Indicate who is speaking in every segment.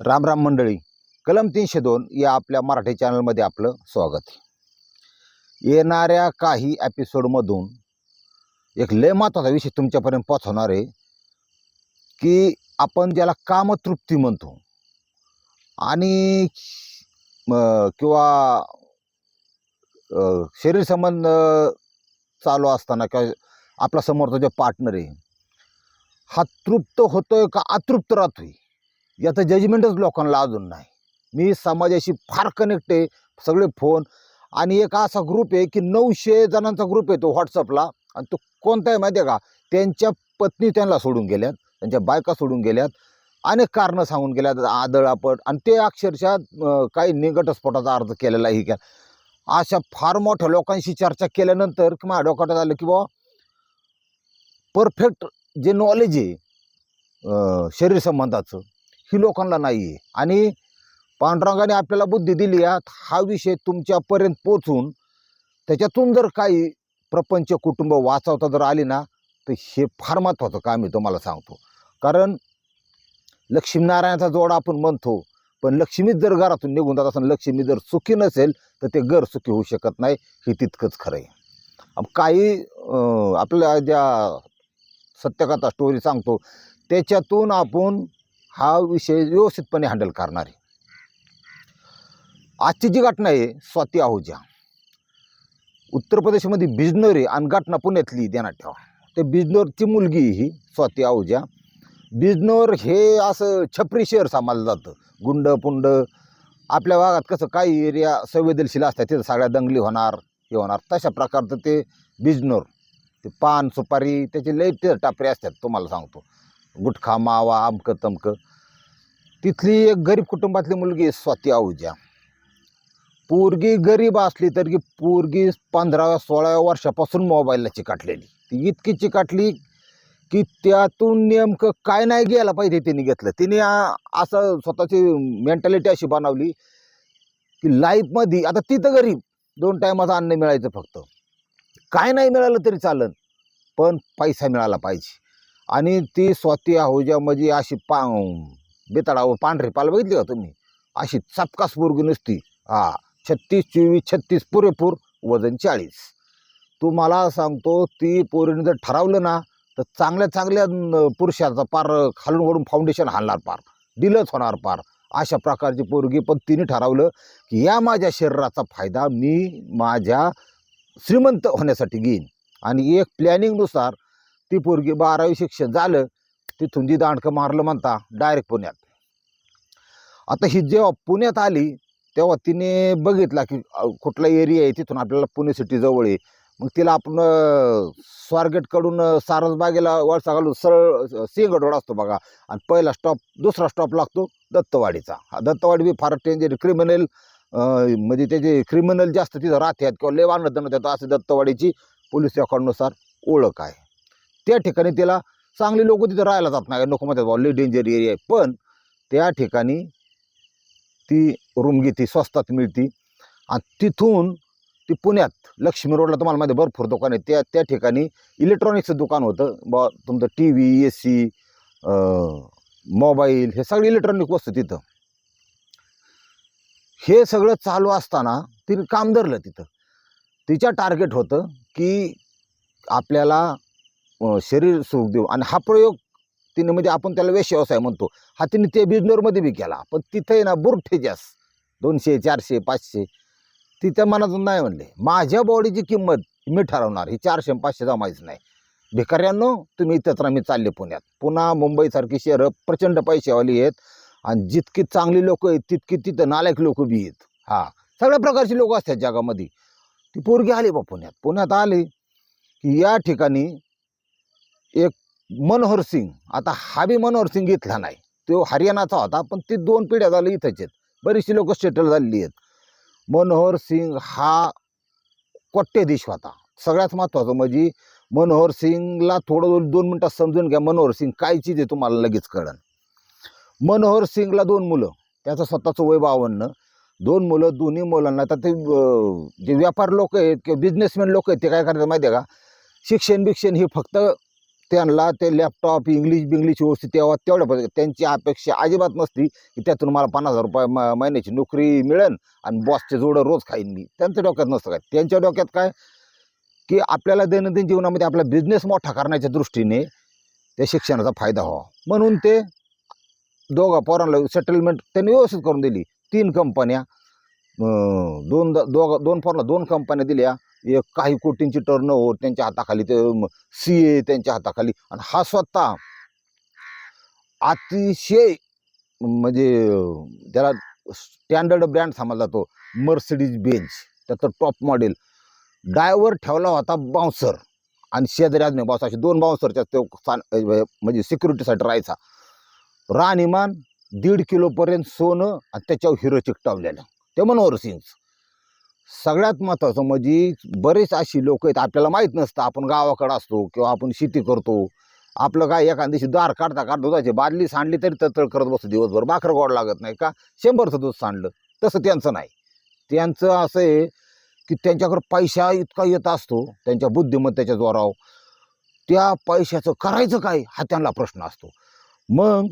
Speaker 1: रामराम मंडळी कलम तीनशे दोन या आपल्या मराठी चॅनलमध्ये आपलं स्वागत. आहे येणाऱ्या काही एपिसोडमधून एक लय महत्त्वाचा विषय तुमच्यापर्यंत पोचवणार आहे की आपण ज्याला कामतृप्ती म्हणतो आणि किंवा शरीर संबंध चालू असताना किंवा आपला समोरचा जो पार्टनर आहे हा तृप्त होतोय का अतृप्त राहतोय? याचं जजमेंटच लोकांना अजून नाही. मी समाजाशी फार कनेक्ट आहे सगळे फोन आणि एक असा ग्रुप आहे की नऊशे जणांचा ग्रुप आहे तो व्हॉट्सअपला आणि तो कोणता आहे माहिती आहे का? त्यांच्या पत्नी त्यांना सोडून गेल्यात त्यांच्या बायका सोडून गेल्यात. अनेक कारणं सांगून गेल्यात आदळापट आणि ते अक्षरशः काही निकटस्फोटाचा अर्ज केलेला ही केला अशा फार मोठ्या लोकांशी चर्चा केल्यानंतर की माझ्या डोक्यात आलं की बाबा परफेक्ट जे नॉलेज आहे शरीर संबंधाचं ही लोकांना नाही आहे आणि पांडुरंगाने आपल्याला बुद्धी दिली आहे हा विषय तुमच्यापर्यंत पोचून त्याच्यातून जर काही प्रपंच कुटुंब वाचवता जर आली ना तर हे फार महत्त्वाचं काम आहे तुम्हाला सांगतो. कारण लक्ष्मीनारायणाचा जोडा आपण म्हणतो पण लक्ष्मीच जर घरातून निघून जात असताना लक्ष्मी जर सुखी नसेल तर ते घर सुखी होऊ शकत नाही हे तितकंच खरं आहे. काही आपल्या ज्या सत्यकथा स्टोरी सांगतो त्याच्यातून आपण हा विषय व्यवस्थितपणे हँडल करणार. आहे आजची जी घटना आहे स्वाती आहुजा. उत्तर प्रदेशमध्ये बिजनोर आहे आणि घटना पुण्यातली देण्यात ठेवा ते बिजनोरची मुलगी ही स्वाती आहुजा. बिजनोर हे असं छपरी शहर सांभाळलं जातं. गुंड पुंड आपल्या भागात कसं काही एरिया संवेदनशील असतात तिथं सगळ्या दंगली होणार हे होणार. तशा प्रकारचं ते बिजनोर ते पान सुपारी त्याचे लई ते टापरे असतात तुम्हाला सांगतो. गुटखा मावा अमकं तमकं. तिथली एक गरीब कुटुंबातली मुलगी स्वाती आहुजा. पोरगी गरीब असली तरी पोरगी पंधराव्या सोळाव्या वर्षापासून मोबाईलला चिकाटलेली. ती इतकी चिकाटली की त्यातून नेमकं काय नाही घ्यायला पाहिजे तिने घेतलं. तिने असं स्वतःची मेंटॅलिटी अशी बनवली की लाईफमध्ये आता तिथं गरीब दोन टायमाचं अन्न मिळायचं फक्त. काय नाही मिळालं तरी चालन पण पैसा मिळाला पाहिजे. आणि ती स्वाती आहुजा म्हणजे अशी पा बेताळावर पांढरी पाल बघितली का तुम्ही? अशी चपकास पोरगी नुसती. हा छत्तीस चोवीस छत्तीस पुरेपूर वजन चाळीस. तुम्हाला सांगतो ती पोरीने जर ठरवलं ना तर चांगल्या चांगल्या पुरुषाचा पार खालून वडून फाउंडेशन हाणणार पार. डिलच होणार पार. अशा प्रकारची पोरगी पण तिने ठरवलं की या माझ्या शरीराचा फायदा मी माझ्या श्रीमंत होण्यासाठी घेईन. आणि एक प्लॅनिंगनुसार ती पोरगी बारावी शिक्षण झालं तिथून जी दांडकं मारलं म्हणता डायरेक्ट पुण्यात. आता ही जेव्हा पुण्यात आली तेव्हा तिने बघितला की कुठला एरिया आहे तिथून आपल्याला पुणे सिटी जवळ आहे. मग तिला आपण स्वारगेटकडून सारसबागेला वळसा घालून सरळ सिंहगड रोड असतो बघा. आणि पहिला स्टॉप दुसरा स्टॉप लागतो दत्तवाडीचा. हा दत्तवाडी बी फार डेंजर क्रिमिनल म्हणजे त्याचे क्रिमिनल जास्त तिथं राहतात किंवा लय वाढणं त्यात असं दत्तवाडीची पोलीस रेकॉर्डनुसार ओळख आहे. त्या ठिकाणी त्याला चांगले लोक तिथं राहायला जात नाही. नको म्हणतात बाबा लय डेंजर एरिया आहे. पण त्या ठिकाणी ती रूम घेते स्वस्तात मिळते. आणि तिथून ती पुण्यात लक्ष्मी रोडला तुम्हाला माहिती भरपूर दुकान आहे त्या त्या ठिकाणी इलेक्ट्रॉनिक्सचं दुकान होतं. बा तुमचं T V A C mobile हे सगळे इलेक्ट्रॉनिक वस्तू तिथं. हे सगळं चालू असताना तिने काम धरलं तिथं. तिच्या टार्गेट होतं की आपल्याला शरीर सुख देऊ. आणि हा प्रयोग तिने म्हणजे आपण त्याला वेश व्यवसाय म्हणतो. हा तिने ते बिजनोरमध्ये बी केला. पण तिथे ना बुरठे जास्त. दोनशे चारशे पाचशे. तिच्या मनातून नाही म्हणले. माझ्या बॉडीची किंमत मी ठरवणार. ही चारशे पाचशे जमायच नाही. भिकाऱ्यांनो तुम्ही इथंच मी चालले पुण्यात. पुन्हा मुंबईसारखी शहरं प्रचंड पैशावाली आहेत. आणि जितकी चांगली लोक आहेत तितकी तिथं नालायक लोक बी आहेत. हां. सगळ्या प्रकारची लोक असतात जगामध्ये. ती पोरगी आली बा पुण्यात. पुण्यात आली की या ठिकाणी एक मनोहर सिंग. आता हा बी मनोहर सिंग इथला नाही. तो हरियाणाचा होता पण ती दोन पिढ्या झाली इथंच आहेत. बरीचशी लोक सेटल झालेली आहेत. मनोहर सिंग हा कोट्यधीश होता. सगळ्यात महत्त्वाचं म्हणजे मनोहर सिंगला थोडं दोन मिनटात समजून घ्या मनोहर सिंग काय चीज आहे तुम्हाला लगेच कळन. मनोहर सिंगला दोन मुलं त्याचं स्वतःचं वय बावन्न. दोन मुलं दोन्ही मुलांना तर ते जे व्यापार लोक आहेत किंवा बिझनेसमॅन लोक आहेत ते काय करतात माहिती आहे का? शिक्षण बिक्षण हे फक्त त्यांना ते लॅपटॉप इंग्लिश बिंग्लिश व्यवस्थित तेव्हा तेवढ्या पद्धती त्यांची अपेक्षा अजिबात नसती की त्यातून मला पन्नास हजार रुपये म- महिन्याची नोकरी मिळेल आणि बॉसचे जोडं रोज खाईन मी. त्यांच्या डोक्यात नसतं काय. त्यांच्या डोक्यात काय? की आपल्याला दैनंदिन जीवनामध्ये आपला बिझनेस मोठा करण्याच्या दृष्टीने त्या शिक्षणाचा फायदा व्हावा. म्हणून ते दोघा पोरांना सेटलमेंट त्यांनी व्यवस्थित करून दिली. तीन कंपन्या दोन दोघ दोन पोरांना दोन कंपन्या दिल्या. एक काही कोटींची टर्न ओव्हर त्यांच्या हाताखाली ते सी ए त्यांच्या हाताखाली. आणि हा स्वतः अतिशय म्हणजे त्याला स्टँडर्ड ब्रँड समजला तो मर्सिडीज बेंच त्याचं टॉप मॉडेल ड्रायव्हर ठेवला होता बाउन्सर आणि शेजारी अजून बाउन्सर असे दोन बाउन्सरच्या तो सान म्हणजे सिक्युरिटीसाठी राहायचा. राहणीमान दीड किलोपर्यंत सोनं आणि त्याच्यावर हिरो चिकटावलेलं. ते मनोहर सिंग. सगळ्यात महत्त्वाचं म्हणजे बरेच अशी लोक आहेत आपल्याला माहीत नसतं आपण गावाकडं असतो किंवा आपण शेती करतो. आपलं काय एखाद दिवशी दार काढता काढता दुधाची बादली सांडली तरी तळतळ करत बसतो दिवसभर भाकर गोड लागत नाही का? शंभरचं दूध सांडलं तसं त्यांचं नाही. त्यांचं असं आहे की त्यांच्याकडं पैसा इतका येत असतो त्यांच्या बुद्धिमत्तेच्या जोरावर. त्या पैशाचं करायचं काय हा त्यांना प्रश्न असतो. मग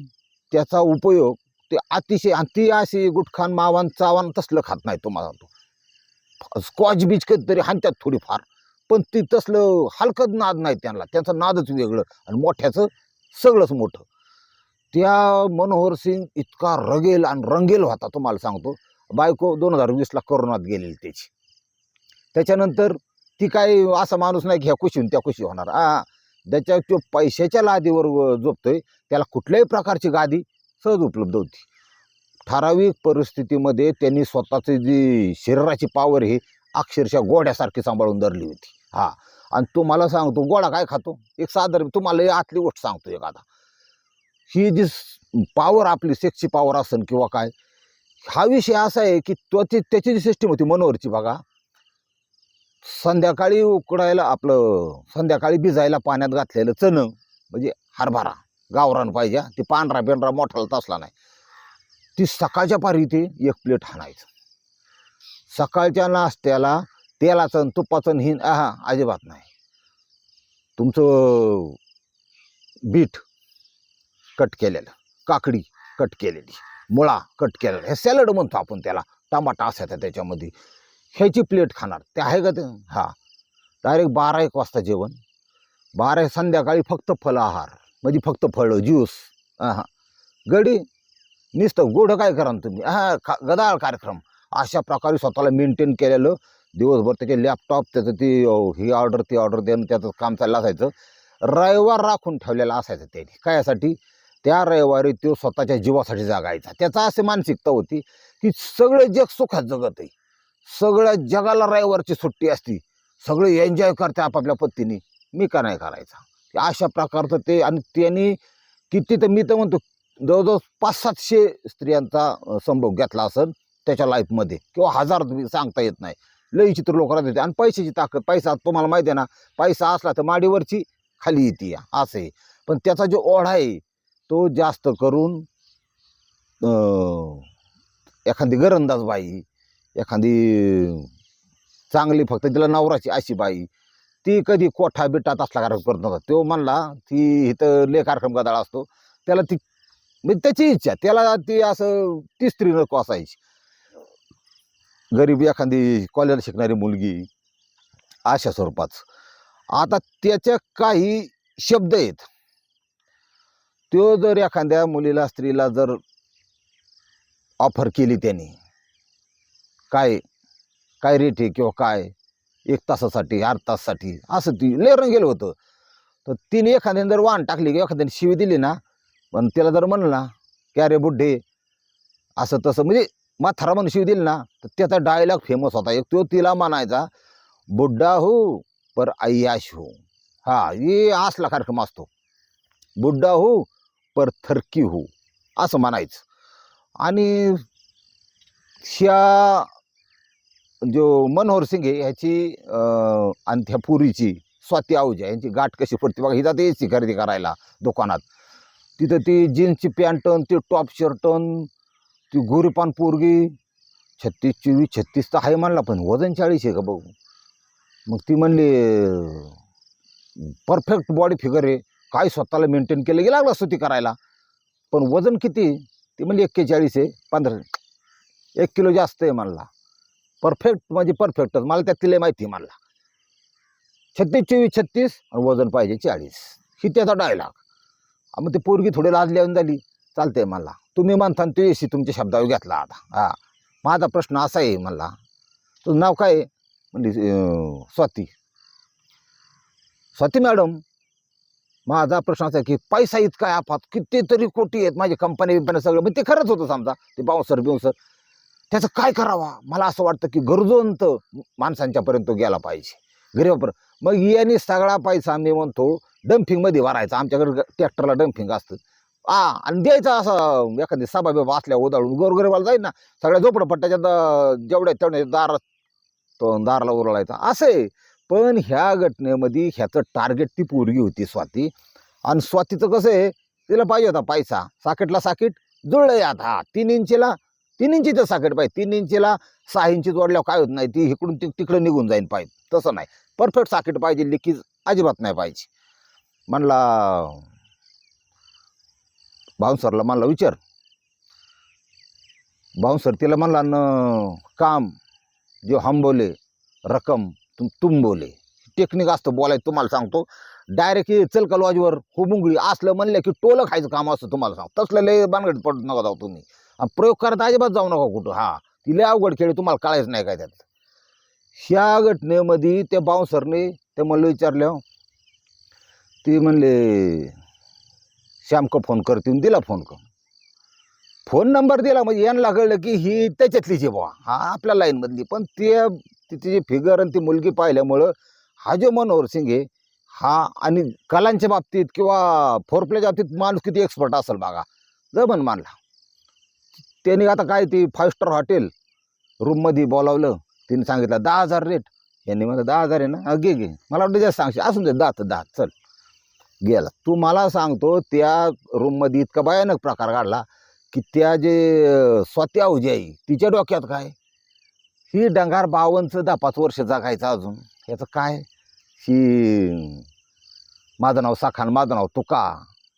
Speaker 1: त्याचा उपयोग ते अतिशय अति अशी गुटखान मावान चावान तसलं खात नाही तुम्हाला तो स्कॉच बीच कधीतरी हाणतात थोडीफार. पण ती तसलं हलकत नाद नाही त्यांना. त्यांचं नादच वेगळं आणि मोठ्याचं सगळंच मोठं. त्या मनोहर सिंग इतका रगेल आणि रंगेल होता तुम्हाला सांगतो. बायको दोन हजार वीसला करोनात गेलेली त्याची. त्याच्यानंतर ती काय असा माणूस नाही की ह्या खुशी त्या खुशी होणार. आ त्याच्या तो पैशाच्या लादीवर व- झोपतोय. त्याला कुठल्याही प्रकारची गादी सहज उपलब्ध होती. ठराविक परिस्थितीमध्ये त्यांनी स्वतःची जी शरीराची पावर ही अक्षरशः गोड्यासारखी सांभाळून धरली होती. हा. आणि तुम्हाला सांगतो गोडा काय खातो? एक साधारण तुम्हाला आतली गोष्ट सांगतो एक आता. ही जी पावर आपली सेक्सची पावर असेल किंवा काय हा विषय असा आहे की त्वची त्याची जी सिस्टीम होती मनोहरची बघा संध्याकाळी उकडायला आपलं संध्याकाळी भिजायला पाण्यात घातलेलं चणं म्हणजे हरभरा गावरान पाहिजे ते पांढरा पेंढरा मोठाला तसला नाही. ती सकाळच्या पारी ते एक प्लेट हाणायचं. सकाळच्या नाश्त्याला तेलाचं आणि तुपाचं हिन हा अजिबात नाही. तुमचं बीट कट केलेलं काकडी कट केलेली मुळा कट केलेला हे सॅलड म्हणतो आपण त्याला टमाटा असायचा त्याच्यामध्ये. ह्याची प्लेट खाणार ते आहे का ते? हा. डायरेक्ट बारा एक वाजता जेवण. बारा संध्याकाळी फक्त फल आहार म्हणजे फक्त फळं ज्यूस हां गडी नुसतं गोडं काय करा ना तुम्ही? हा खा गदाळ कार्यक्रम. अशा प्रकारे स्वतःला मेंटेन केलेलं. दिवसभर त्याचे लॅपटॉप त्याचं ती ही ऑर्डर ती ऑर्डर देणं त्याचं काम चाललं असायचं. रविवार राखून ठेवलेला असायचं त्याने. कायासाठी त्या रविवारी तो स्वतःच्या जीवासाठी जागायचा. त्याचा असे मानसिकता होती की सगळं जग सुखात जगत आहे सगळ्या जगाला रविवारची सुट्टी असती. सगळे एन्जॉय करते आपापल्या पत्तीने मी का नाही करायचा? अशा प्रकारचं ते आणि त्यांनी किती तर मी तर म्हणतो जवळजवळ पाच सातशे स्त्रियांचा संभोग घेतला असेल त्याच्या लाईफमध्ये किंवा हजार तुम्ही सांगता येत नाही. लई चित्र लोक राहत होते आणि पैशाची ताकद पैसा तुम्हाला माहिती आहे ना पैसा असला तर माडीवरची खाली येते या. असं आहे. पण त्याचा जो ओढा आहे तो जास्त करून एखादी गरंदाज बाई एखादी चांगली फक्त तिला नवराची अशी बाई ती कधी कोठा बिटात असला कार्यक्रम करत नव्हता. तो म्हणला ती इथं ले कार्यक्रम गदाळा असतो. त्याला ती म्हणजे त्याची इच्छा त्याला ती असं ती स्त्री नको असायची. गरीब एखादी कॉलेजला शिकणारी मुलगी अशा स्वरूपाच. आता त्याच्या काही शब्द आहेत. तो जर एखाद्या मुलीला स्त्रीला जर ऑफर केली त्याने काय काय रेट आहे किंवा काय एक तासासाठी अर्ध तासासाठी असं ती लय गेलं होतं. तर तिने एखाद्याने जर वाहन टाकली किंवा एखाद्याने शिवी दिली ना पण त्याला जर म्हणलं ना की अरे बुड्ढे असं तसं म्हणजे म्हातारा म्हणून शिव दिली ना तर त्याचा डायलॉग फेमस होता. एक तो तिला म्हणायचा बुड्ढा हो पर अय्याश हो. हा हे असला कार्यक्रम असतो. बुड्ढा हो पर थरकी हो असं म्हणायचं. आणि ह्या जो मनोहर सिंग आहे ह्याची आणि त्या पुरीची स्वाती आहुजा यांची गाठ कशी पडते बघा ही जाते याची खरेदी करायला दुकानात. तिथं ती जीन्सची पॅन्टन ती टॉप शर्टन ती गोरीपान पोरगी छत्तीस चोवीस छत्तीस तर आहे म्हणला पण वजन चाळीस आहे का बघू? मग ती म्हणली परफेक्ट बॉडी फिगर आहे. काय स्वतःला मेंटेन केलं? की लागला ती करायला? पण वजन किती? ती म्हणली एक्केचाळीस आहे पंधरा एक किलो जास्त आहे म्हणला. परफेक्ट म्हणजे परफेक्टच मला त्यात तिला माहिती आहे म्हणला. छत्तीस चोवीस छत्तीस आणि वजन पाहिजे चाळीस. ही त्याचा डायलॉग मग ते पोरगी थोडी लाज लिहून झाली. चालते मला तुम्ही म्हणता ते एसी तुमच्या शब्दावर घेतला आता. हा. माझा प्रश्न असा आहे मला तुझं नाव काय आहे? म्हणजे स्वाती. स्वाती मॅडम माझा प्रश्न असा आहे की पैसा इतका आहे आपात कितीतरी कोटी आहेत माझी कंपनी बिंपनी सगळं. मग ते खरंच होतं समजा. ते बाउन्सर बिवसर त्याचं काय करावा? मला असं वाटतं की गरजवंत माणसांच्यापर्यंत तो गेला पाहिजे. गरीबापर्यंत. मग याने सगळा पैसा मी म्हणतो डम्पिंगमध्ये भरायचा. आमच्याकडे ट्रॅक्टरला डम्पिंग असतं. हा आणि द्यायचा असं एखादी सभा बिबा असल्या उदाळून गोरगरीबाला जाईल ना. सगळ्या झोपडपट्ट्याच्या द- जेवढ्या तेवढ्या दारात तो दाराला उरळायचा असं आहे. पण ह्या घटनेमध्ये ह्याचं टार्गेट ती पोरगी होती स्वाती. आणि स्वातीचं कसं आहे तिला पाहिजे होता पैसा. साकेटला साकीट आहे आता. तीन इंचीला तीन इंचीचं साकेट पाहिजे. तीन इंचीला सहा इंची जोडल्यावर काय होत नाही. ती इकडून तिकडं निघून जाईन पाहिजे. तसं नाही. परफेक्ट साकेट पाहिजे. लिकीज अजिबात नाही पाहिजे. म्हणला बाउन्सरला म्हणला विचार. बाउन्सर तिला म्हणला न काम जे हम बोले तुम तुम बोले टेक्निक असतं बोलायचं तुम्हाला सांगतो. डायरेक्ट चल का लॉजवर हो मुंगळी असलं म्हणलं की टोलं खायचं काम असतं तुम्हाला सांग तसलं लय बानगड पडत नका जाऊ तुम्ही. आणि प्रयोग करत अजिबात जाऊ नका कुठं. हां ती लय अवघड खेळ तुम्हाला कळायचं नाही काय त्यात. ह्या घटनेमध्ये त्या बाउन्सरने ते म्हणलं विचारलं ते म्हणले श्यामका फोन करतील दिला फोन कर फोन नंबर दिला म्हणजे यांना कळलं की ही त्याच्यातलीच आहे बुवा हा आपल्या लाईनमधली पण ते तिची जी फिगर आणि ती मुलगी पाहिल्यामुळं हा जो मनोहर सिंग आहे हा आणि कलांच्या बाबतीत किंवा फोरप्लेच्या बाबतीत माणूस किती एक्सपर्ट असेल बघा. जमन मानला. त्याने आता काय ती फाईव्ह स्टार हॉटेल रूममध्ये बोलावलं. तिने सांगितलं दहा हजार रेट यांनी म्हणलं दहा हजार आहे ना? हा, घे घे. मला वाटतं जास्त सांगशील. असून दे दहा तर दहा. चल. गेला. तू मला सांगतो त्या रूममध्ये इतका भयानक प्रकार काढला की त्या जे स्वत्या स्वाती आहुजी आहे तिच्या डोक्यात काय? ही डंगार बावनचं दहा पाच वर्ष जगायचं अजून. याचं काय? ही माझं नाव साखान माझं नाव तुका.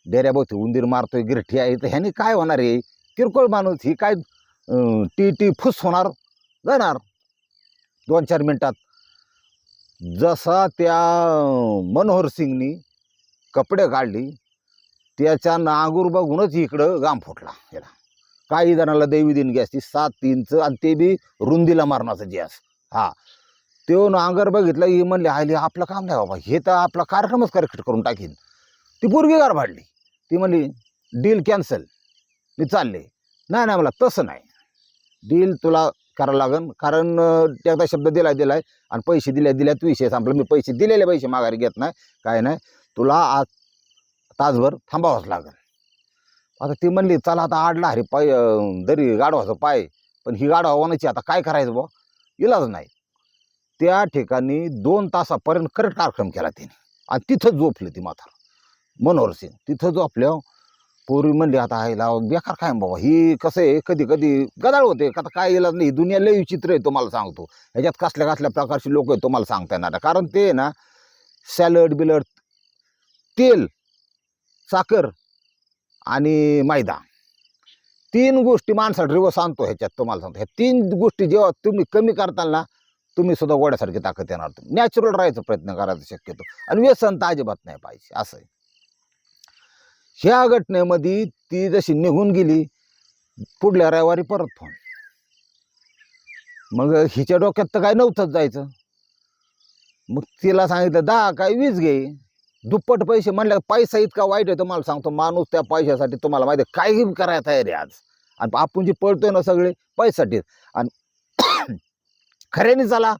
Speaker 1: डेऱ्याभोवती उंदीर मारतोय गिरठी आहे. तर ह्याने काय होणार आहे? किरकोळ माणूस ही काय टी टी फुस होणार? जाणार. दोन चार मिनटात. जसा त्या मनोहर सिंगनी कपडे काढली त्याच्या नागूर बघूनच इकडं गाम फुटला याला. काही जणांना दैवी गॅस ती सात इंच आणि ते बी रुंदीला मारण्याचं गॅस हा. तो नांगर बघितलं ही म्हणले आयले आपलं काम नाही बाबा हे तर आपला कार्यक्रमच करेक्ट करून टाकीन. ती पूर्वी गार भाडली. ती म्हणली डील कॅन्सल. मी चालले. नाही नाही मला तसं नाही. डील तुला करावं लागन कारण एकदा शब्द दिलाय दिलाय आणि पैसे दिले दिल्यात विषय संपला. मी पैसे दिलेले पैसे माघारी घेत नाही काय नाही. तुला आज तासभर थांबावंच लागेल. आता ती म्हणली चला आता आडला अरे पाय दरी गाडवाचं पाय पण ही गाडवा होण्याची आता काय करायचं बुवा? इलाज नाही. त्या ठिकाणी दोन तासापर्यंत करेक्ट कार्यक्रम केला तिने. आणि तिथं झोपली ती माथा मनोहर सिंग तिथं झोपल्या पोरी म्हणली आता आईला बेकार काय बाबा ही कसं आहे? कधी कधी गदाळ होते. आता काय इलाज नाही. दुनिया लय विचित्र आहे तुम्हाला सांगतो. ह्याच्यात कसल्या कसल्या प्रकारची लोक आहेत तुम्हाला सांगता येणार कारण ते ना सॅलड बिलड तेल साखर आणि मैदा. तीन गोष्टी माणसाला रिवर्स आणतो ह्याच्यात तुम्हाला सांगतो. ह्या तीन गोष्टी जेव्हा तुम्ही कमी करताना तुम्ही सुद्धा गोड्यासारखी ताकद येणार तुम्ही नॅचरल राहायचा प्रयत्न करायचा शक्यतो. आणि व्यसन तर अजिबात नाही पाहिजे असं आहे. ह्या घटनेमध्ये ती जशी निघून गेली पुढल्या रविवारी परत फोन. मग हिच्या डोक्यात तर काय नव्हतंच जायचं. मग तिला सांगितलं दहा काय वीज घे. दुप्पट पैसे म्हणल्या पैसा इतका वाईट आहे तुम्हाला सांगतो माणूस त्या पैशासाठी तुम्हाला माहिती आहे काही करायला तयार आहे आज. आणि आपण जे पळतोय ना सगळे पैशासाठी. आणि खऱ्याने चला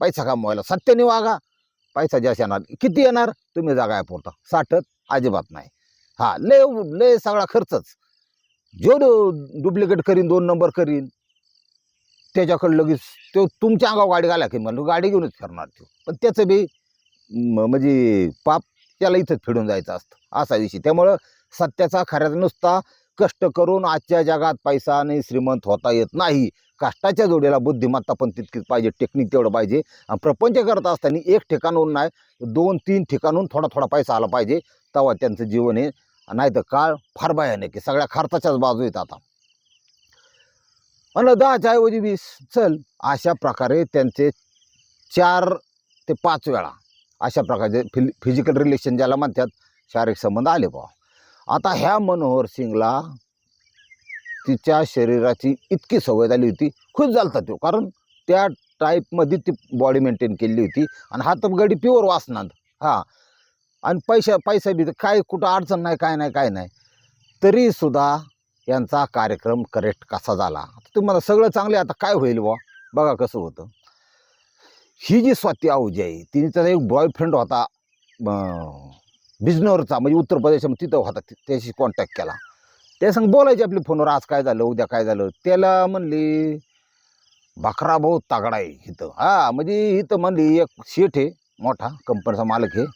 Speaker 1: पैसा कमवायला. सत्याने वागा पैसा जास्त येणार. किती येणार? तुम्ही जागा आहे पुरता. साठत अजिबात नाही. हा लय लय सगळा खर्चच. जेवढं डुप्लिकेट करीन दोन नंबर करीन त्याच्याकडे लगेच तो तुमच्या अंगावर गाडी घाला की म्हणलं गाडी घेऊनच फिरणार तो. पण त्याचं बी म्हणजे पाप त्याला इथंच फिडून जायचं असतं. असा विषय. त्यामुळं सत्याचा खऱ्याचा नुसता कष्ट करून आजच्या जगात पैसा आणि श्रीमंत होता येत नाही. कष्टाच्या जोडीला बुद्धिमत्ता पण तितकीच पाहिजे टेक्निक तेवढं पाहिजे. आणि प्रपंच करत असताना एक ठिकाणहून नाही दोन तीन ठिकाणहून थोडा थोडा पैसा आला पाहिजे तेव्हा त्यांचं जीवन हे नाही तर काळ फार भयानक आहे. सगळ्या खर्चाच्याच बाजू येत आता. म्हणलं दहाच्या ऐवजी वीस चल. अशा प्रकारे त्यांचे चार ते पाच वेळा अशा प्रकारचे फिल फिजिकल रिलेशन ज्याला म्हणतात शारीरिक संबंध आले बा आता ह्या मनोहर सिंगला तिच्या शरीराची इतकी सवय झाली होती खुश झालता तो. कारण त्या टाईपमध्ये ती बॉडी मेंटेन केली होती आणि हात गडी प्युअर वासनात. हां. आणि पैसा पैसा बी काय कुठं अडचण नाही काय नाही काय नाही. तरीसुद्धा यांचा कार्यक्रम करेक्ट कसा झाला? तुम्हाला सगळं चांगलं आहे, आता काय होईल बुवा? बघा कसं होतं. ही जी स्वाती आहुजी आहे तिचा एक बॉयफ्रेंड होता बिजनोरचा म्हणजे उत्तर प्रदेशमध्ये तिथं होता त्याशी कॉन्टॅक्ट केला. त्या संग बोलायचे आपल्या फोनवर आज काय झालं उद्या काय झालं. त्याला म्हणली बकरा भाऊ तागडा आहे इथं. हा म्हणजे इथं म्हणली एक शेठ आहे मोठा कंपनीचा मालक आहे.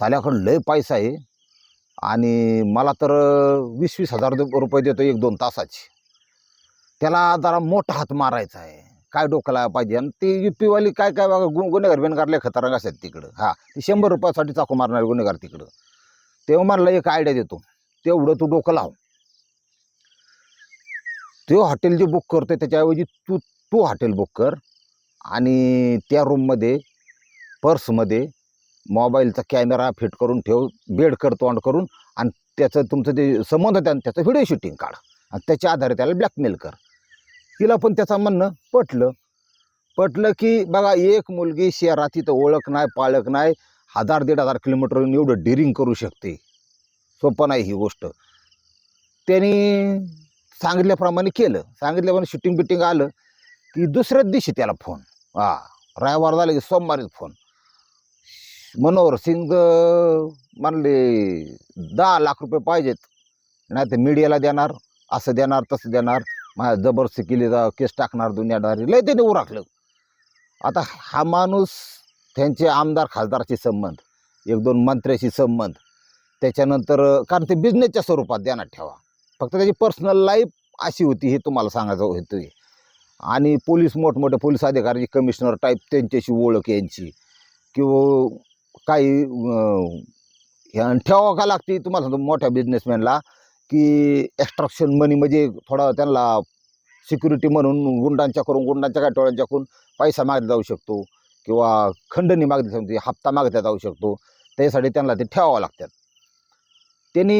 Speaker 1: साल्याकडं लय पैसा आहे आणि मला तर वीस वीस हजार रुपये देतो एक दोन तासाची. त्याला जरा मोठा हात मारायचा आहे. काय डोकं लावा पाहिजे? आणि ते यू पीवाली काय काय बघा गु गुन्हेगार बिनगारले खतरनाक असतात तिकडं. हां शंभर रुपयासाठी चाकू मारणारे गुन्हेगार तिकडं. तेव्हा मला एक आयडिया देतो. तेवढं तू डोकं लाव. तो हॉटेल जे बुक करतो त्याच्याऐवजी तू तू हॉटेल बुक कर. आणि त्या रूममध्ये पर्समध्ये मोबाईलचा कॅमेरा फिट करून ठेव बेड कर तोंड करून. आणि त्याचं तुमचं जे संबंध त्यानं आणि त्याचं व्हिडिओ शूटिंग काढ. आणि त्याच्या आधारे त्याला ब्लॅकमेल कर. तिला पण त्याचं म्हणणं पटलं. पटलं की बघा एक मुलगी शहरात तिथं ओळख नाही पाळख नाही हजार दीड हजार किलोमीटरहून एवढं डिरिंग करू शकते. सोपं नाही ही गोष्ट. त्यांनी सांगितल्याप्रमाणे केलं. सांगितल्याप्रमाणे शूटिंग बिटिंग आलं की दुसऱ्याच दिवशी त्याला फोन हा रविवार झाला की सोमवारीच फोन मनोहर सिंग म्हणले दहा लाख रुपये पाहिजेत. नाही तर मीडियाला देणार असं देणार तसं देणार. माझ्या जबरदस्ती केली जा केस टाकणार दुनियादारी लय त्याने उराखलं आता हा माणूस त्यांचे आमदार खासदारशी संबंध एक दोन मंत्र्याशी संबंध त्याच्यानंतर कारण ते बिझनेसच्या स्वरूपात ध्यानात ठेवा. फक्त त्याची पर्सनल लाईफ अशी होती हे तुम्हाला सांगायचं होतं आणि पोलीस मोठमोठे पोलीस अधिकारी कमिशनर टाईप त्यांच्याशी ओळख यांची. किंवा काही ठेवा ह्या- का लागते तुम्हाला सांगतो मोठ्या बिझनेसमॅनला की एक्स्ट्रॅक्शन मनी म्हणजे थोडा त्यांना सिक्युरिटी म्हणून गुंडांच्या करून गुंडांच्या काय टोळ्यांच्या करून पैसा मागला जाऊ शकतो किंवा खंडणी मागली जाऊ हप्ता मागला जाऊ शकतो. त्यासाठी त्यांना ते ठेवावं लागतात. त्यांनी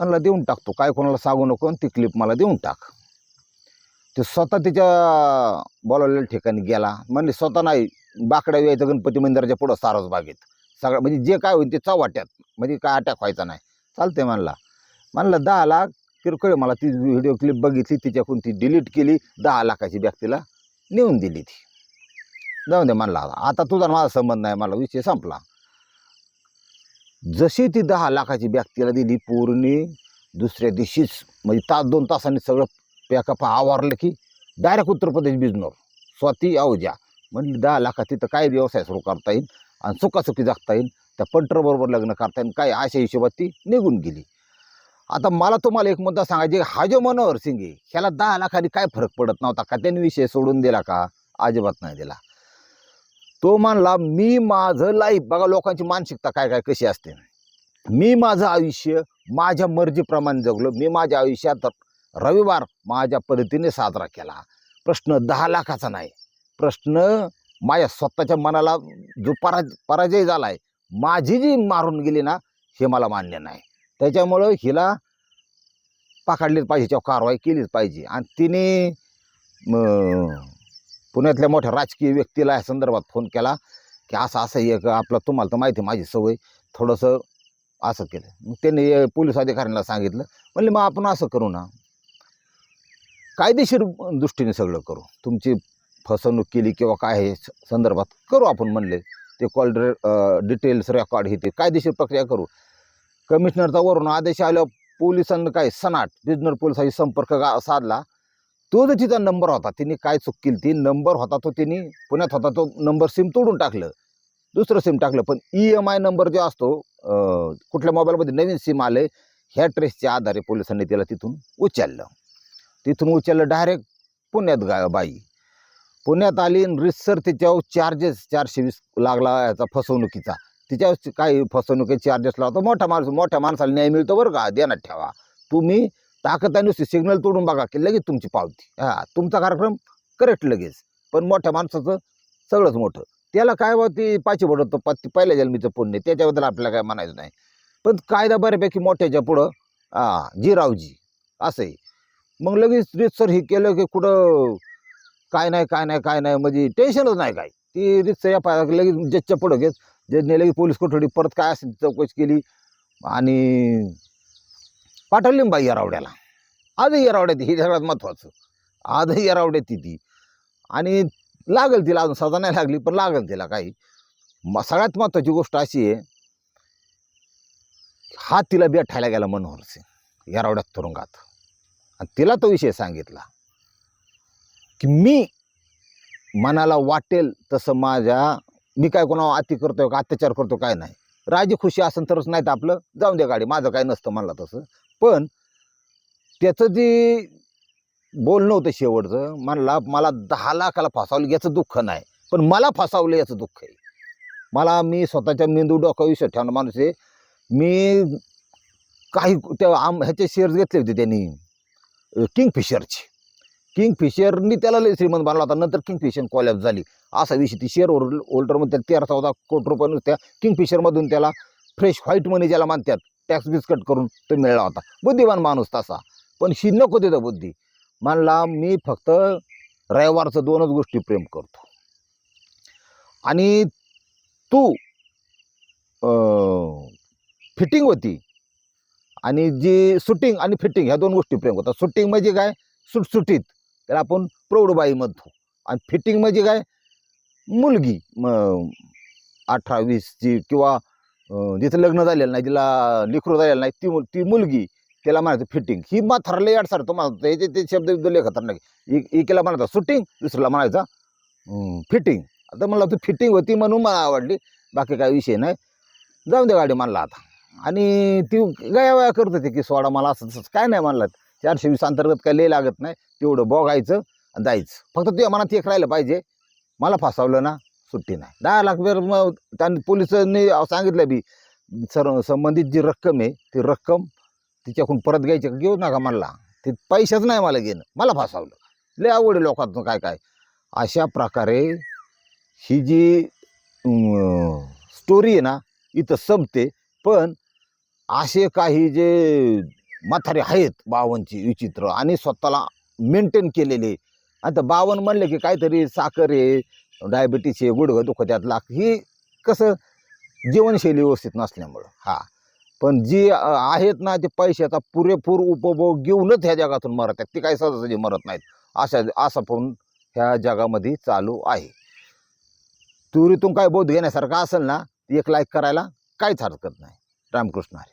Speaker 1: मला देऊन टाकतो काय कोणाला सांगू नको ती क्लिप मला देऊन टाक. ते स्वतः तिच्या बोलावलेल्या ठिकाणी गेला. म्हणले स्वतः नाही बाकड्या यायचं गणपती मंदिराच्या पुढं सारस बागेत सगळं म्हणजे जे काय होईल ते चव्हाट्यात म्हणजे काय अटॅक व्हायचा नाही. चालते म्हणला. म्हणलं दहा लाख? किरकोळ मला ती व्हिडिओ क्लिप बघितली तिच्याकडून ती डिलीट केली दहा लाखाची बॅग तिला नेऊन दिली ती. जाऊन दे म्हणला आता तुझा माझा संबंध नाही मला विषय संपला. जशी ती दहा लाखाची बॅग तिला दिली पूर्ण दुसऱ्या दिवशीच म्हणजे तास दोन तासांनी सगळं पॅकअप आवारलं की डायरेक्ट उत्तर प्रदेश बिजनोर स्वाती अवजा म्हणली दहा लाखात तिथं काय व्यवसाय सुरू करता येईल आणि सुखासुखी जागता येईल त्या पंटरबरोबर लग्न करता येईल काय अशा हिशोबात ती निघून गेली. आता मला तुम्हाला एक मुद्दा सांगायचे हा जो मनोहर सिंग आहे ह्याला दहा लाखांनी काय फरक पडत नव्हता का? त्यांनी विषय सोडून दिला का? अजिबात नाही दिला. तो म्हणला मी माझं लाईफ बघा लोकांची मानसिकता काय काय कशी असते. मी माझं आयुष्य माझ्या मर्जीप्रमाणे जगलो. मी माझ्या आयुष्यात रविवार माझ्या पद्धतीने साजरा केला. प्रश्न दहा लाखाचा नाही. प्रश्न माझ्या स्वतःच्या मनाला जो परा पराजय झाला आहे माझी जी मारून गेली ना हे मला मान्य नाही. त्याच्यामुळं हिला पकडलीच पाहिजे हिच्यावर कारवाई केलीच पाहिजे. आणि तिने पुण्यातल्या मोठ्या राजकीय व्यक्तीला या संदर्भात फोन केला की असं असं एक आपलं तुम्हाला तर माहिती आहे माझी सवय थोडंसं असं केलं. मग त्यांनी पोलीस अधिकाऱ्यांना सांगितलं म्हणले मग आपण असं करू ना कायदेशीर दृष्टीने सगळं करू. तुमची फसवणूक केली किंवा काय आहे स- संदर्भात करू आपण म्हणले. ते कॉल डिटेल्स रेकॉर्ड हे ते कायदेशीर प्रक्रिया करू. कमिशनरचा वरून आदेश आल्यावर पोलिसांनी काय सनाट बिजनर पोलिसांशी संपर्क का साधला. तो जो तिचा नंबर होता तिने काय चूक केली? ती नंबर होता तो तिने पुण्यात होता तो नंबर सिम तोडून टाकलं. दुसरं सिम टाकलं पण ई एम आय नंबर जो असतो कुठल्या मोबाईलमध्ये नवीन सिम आले ह्या ट्रेसच्या आधारे पोलिसांनी तिला तिथून उचललं. तिथून उचललं डायरेक्ट पुण्यात गा बाई. पुण्यात आली आणि तिच्यावर चार्जेस चारशे वीस लागला याचा फसवणुकीचा. तिच्या काही फसवणुकीचे चार्जेस लावतो. मोठा माणूस मोठ्या माणसाला न्याय मिळतो बरं का? देण्यात ठेवा. तुम्ही ताकद आणि नुसती सिग्नल तोडून बघा की लगेच तुमची पावती. हा तुमचा कार्यक्रम करेक्ट लगेच. पण मोठ्या माणसाचं सगळंच मोठं. त्याला काय बा ती पाची पडतो ती पहिल्या जन्मीचं पुण्य. त्याच्याबद्दल आपल्याला काय म्हणायचं नाही. पण कायदा बऱ्यापैकी मोठ्याच्या पुढं हा जी रावजी असं आहे मग लगेच रितसर हे केलं की कुठं काय नाही काय नाही काय नाही. म्हणजे टेन्शनच नाही काय ती रितसर या पा लगेच जजच्या पुढं घेत जजने लगेच पोलीस कोठडी परत काय असेल चौकशी केली. आणि पाठवली बाई येरावड्याला आजही येरावड्यात ही सगळ्यात महत्त्वाचं. आजही येरावड्यात ती ती. आणि लागेल तिला अजून सजा नाही लागली पण लागेल तिला काही. म सगळ्यात महत्त्वाची गोष्ट अशी आहे हा तिला बेठायला गेला मनोहर सिंग येरावड्यात तुरुंगात. आणि तिला तो विषय सांगितला की मी मनाला वाटेल तसं माझ्या मी काय कोणावर अति करतोय का अत्याचार करतो काय नाही. राजी खुशी असेल तरच नाही तर आपलं जाऊन द्या गाडी माझं काय नसतं म्हणलं तसं. पण त्याचं जे बोलणं होतं शेवटचं म्हणला मला दहा लाखाला फसावलं याचं दुःख नाही. पण मला फसावलं याचं दुःख आहे. मला मी स्वतःच्या मेंदू डोका विषय ठेवणं माणूस आहे. मी काही त्या आम ह्याचे शेअर्स घेतले होते त्यांनी किंगफिशरचे किंगफिशरनी त्याला लय श्रीमंत बनला होता. नंतर किंगफिशर कॉलॅप झाली. असा विषय ती शेअर होल्डर होल्डरमध्ये तेरा चौदा कोटी रुपये नुसत्या किंगफिशरमधून त्याला फ्रेश व्हाईट मनी ज्याला मानतात टॅक्स बिस्कट करून तो मिळाला होता. बुद्धिवान माणूस तसा. पण ही नको तिथं बुद्धी. म्हणला मी फक्त रविवारचं दोनच गोष्टी प्रेम करतो. आणि तू फिटिंग होती. आणि जी सुटिंग आणि फिटिंग ह्या दोन गोष्टी प्रेम करतात सुटिंग म्हणजे काय? सुटसुटीत. त्याला आपण प्रौढबाई म्हणतो आणि फिटिंग म्हणजे काय? मुलगी म अठरा वीसची किंवा जिथं लग्न झालेलं नाही जिला लिखरू झालेलं नाही ती मुल- ती मुलगी त्याला म्हणायचं फिटिंग ही म्हातारला याडसार तो म्हणतो. याचे ते शब्द बिब्द खतरनाक एकेला एक म्हणायचा सुटिंग दुसऱ्याला म्हणायचा फिटिंग आता म्हणलं तू फिटिंग होती म्हणून मला आवडली. बाकी काय विषय नाही. जाऊन दे गाडी म्हणला आता. आणि ती गया वया करत होती की सोडा मला असं तसं काय नाही म्हणलं. चारशे वीस अंतर्गत काय लय लागत नाही. तेवढं बघायचं आणि जायचं. फक्त ते मनात एक राहिलं पाहिजे मला फसवलं ना सुट्टी नाही. दहा लाख रुपये मग त्यांनी पोलिसांनी सांगितलं बी सर संबंधित जी रक्कम आहे ती रक्कम तिच्याकडून परत घ्यायची घेऊ नका मला. ते पैशाच नाही मला घेणं. मला फसवलं. लय आवड लोकांतून लोकांचं काय काय? अशा प्रकारे ही जी स्टोरी आहे ना इथं संपते. पण असे काही जे म्हातारे आहेत बावनची विचित्र आणि स्वतःला मेंटेन केलेले. आता बावन म्हणले की काहीतरी साखर आहे डायबिटीस आहे गुडघं दुखत्यात लाख ही कसं जीवनशैली व्यवस्थित नसल्यामुळं. हा. पण जी आहेत ना ते पैशाचा पुरेपूर उपभोग घेऊनच ह्या जगातून मरत आहेत. ते काही सहजासहजी मरत नाहीत. अशा असा पण ह्या जगामध्ये चालू आहे. तुरीतून काय बोध घेण्यासारखं असेल ना एक लाईक करायला काहीच हरकत नाही. रामकृष्ण हरी.